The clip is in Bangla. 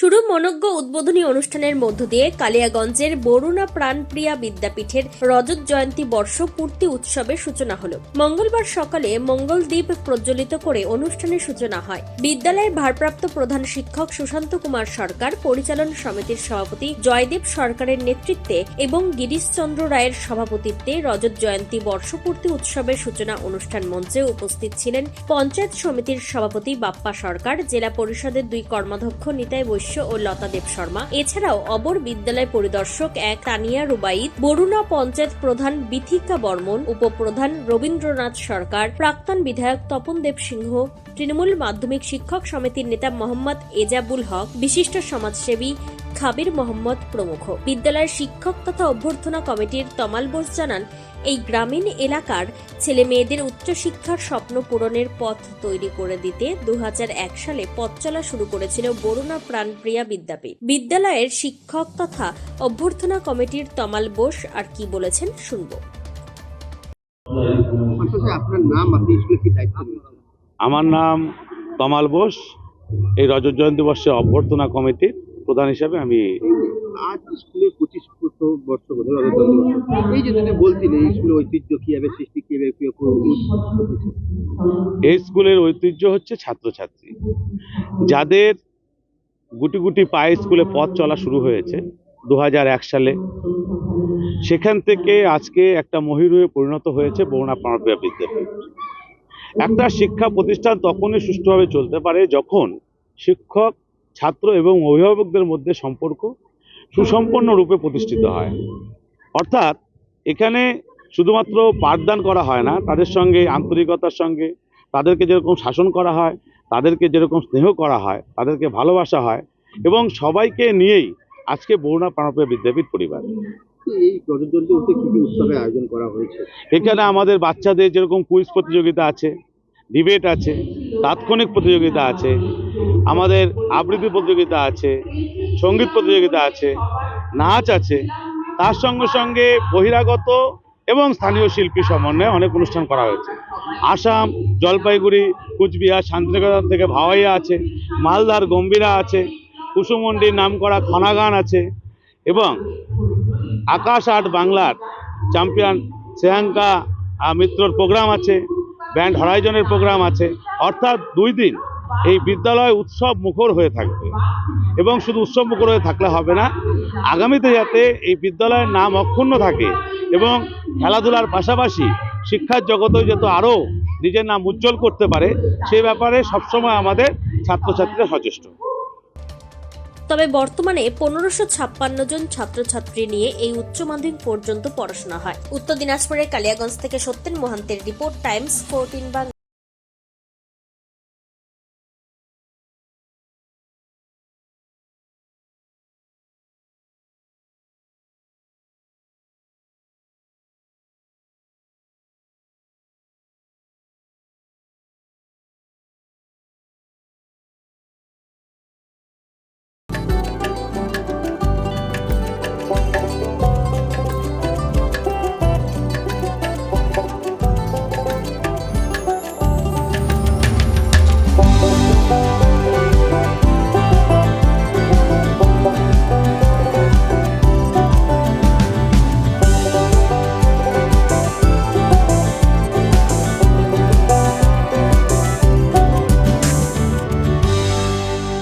শুরু মনজ্ঞ উদ্বোধনী অনুষ্ঠানের মধ্য দিয়ে কালিয়াগঞ্জের বরুণা প্রাণপ্রিয়া বিদ্যাপীঠের রজত জয়ন্তী বর্ষ পূর্তি উৎসবের সূচনা হল। মঙ্গলবার সকালে মঙ্গলদ্বীপ প্রজ্বলিত করে অনুষ্ঠানের সূচনা হয়। বিদ্যালয়ের ভারপ্রাপ্ত প্রধান শিক্ষক সুশান্ত কুমার সরকার, পরিচালন সমিতির সভাপতি জয়দেব সরকারের নেতৃত্বে এবং গিরিশচন্দ্র রায়ের সভাপতিত্বে রজত জয়ন্তী বর্ষপূর্তি উৎসবের সূচনা অনুষ্ঠান মঞ্চে উপস্থিত ছিলেন পঞ্চায়েত সমিতির সভাপতি বাপ্পা সরকার, জেলা পরিষদের দুই কর্মাধ্যক্ষ নিতাই বৈশ্য ও লতা দেব শর্মা। এছাড়াও অবর বিদ্যালয় পরিদর্শক এক তানিয়া রুবাইদ বরুণা পঞ্চায়েত প্রধান বিথিকা বর্মন, উপপ্রধান রবীন্দ্রনাথ সরকার, প্রাক্তন বিধায়ক তপন দেব সিংহ, তৃণমূল মাধ্যমিক শিক্ষক সমিতির নেতা মোহাম্মদ এজাবুল হক, বিশিষ্ট সমাজসেবী খাবির মোহাম্মদ প্রমুখ। বিদ্যালয়ের শিক্ষক তথা অভ্যর্থনা কমিটির তমাল বোস জানান এই গ্রামীণ এলাকার ছেলে মেয়েদের উচ্চশিক্ষার স্বপ্ন পূরণের পথ তৈরি করে দিতে দু সালে পথ চলা শুরু করেছিল বরুণা প্রাণপ্রিয়া বিদ্যাপীঠ। বিদ্যালয়ের শিক্ষক তথা অভ্যর্থনা কমিটির তমাল বোস আর কি বলেছেন শুনব। পাশাপাশি আপনার নাম আপনি স্কুলে কি দায়িত্ব আমার নাম তমাল বোস। এই রজত জয়ন্তী বর্ষে অভ্যর্থনা কমিটির প্রধান হিসাবে আমি আজ স্কুলে পঁচিশ হলো এই যে বলছিলেন এই স্কুলের ঐতিহ্য কীভাবে সৃষ্টি কীভাবে এই স্কুলের ঐতিহ্য হচ্ছে ছাত্রছাত্রী। যাদের গুটি গুটি পায়ে স্কুলে পথ চলা শুরু হয়েছে দু এক সালে সেখান থেকে আজকে একটা মহিরুহে পরিণত হয়েছে বরুণা প্রাণপ্রিয়া বিদ্যাপীঠ। একটা শিক্ষা প্রতিষ্ঠান তখনই সুষ্ঠুভাবে চলতে পারে যখন শিক্ষক ছাত্র এবং অভিভাবকদের মধ্যে সম্পর্ক সুসম্পন্ন রূপে প্রতিষ্ঠিত হয়। অর্থাৎ এখানে শুধুমাত্র পাঠদান করা হয় না তাদের সঙ্গে আন্তরিকতার সঙ্গে তাদেরকে যেরকম শাসন করা হয় তাদেরকে যেরকম স্নেহ করা হয় তাদেরকে ভালোবাসা হয় এবং সবাইকে নিয়েই আজকে বরুণা প্রাণপ্রিয় বিদ্যাপীঠ পরিবার। এখানে আমাদের বাচ্চাদের যেরকম কুইজ প্রতিযোগিতা আছে ডিবেট আছে, তাৎক্ষণিক প্রতিযোগিতা আছে, আমাদের আবৃত্তি প্রতিযোগিতা আছে, সংগীত প্রতিযোগিতা আছে, নাচ আছে, তার সঙ্গে সঙ্গে বহিরাগত এবং স্থানীয় শিল্পী সমন্বয়ে অনেক অনুষ্ঠান করা হয়েছে। আসাম, জলপাইগুড়ি, কুচবিহার, শান্তিনিকেতন থেকে ভাওয়াইয়া আছে, মালদার গম্ভীরা আছে, কুসুমন্ডির নাম করা খানাগান আছে এবং আকাশ আর্ট বাংলার চ্যাম্পিয়ন শ্রেয়াঙ্কা মিত্রর প্রোগ্রাম আছে। ব্যান্ড হরাইজনের প্রোগ্রাম আছে। অর্থাৎ দুই দিন এই বিদ্যালয় উৎসব মুখর হয়ে থাকবে। এবং শুধু উৎসব মুখর হয়ে থাকলে হবে না, আগামীতে যাতে এই বিদ্যালয়ের নাম অক্ষুণ্ণ থাকে এবং খেলাধুলার পাশাপাশি শিক্ষার জগতেও যাতে আরও নিজের নাম উজ্জ্বল করতে পারে, সে ব্যাপারে সবসময় আমাদের ছাত্রছাত্রীরা সচেষ্ট। তবে বর্তমানে পনেরোশো ছাপ্পান্ন জন ছাত্রছাত্রী নিয়ে এই উচ্চ মাধ্যমিক পর্যন্ত পড়াশোনা হয়। উত্তর দিনাজপুরের কালিয়াগঞ্জ থেকে সত্যেন মোহান্তের রিপোর্ট, টাইমস, ফোরটিন বাংলা।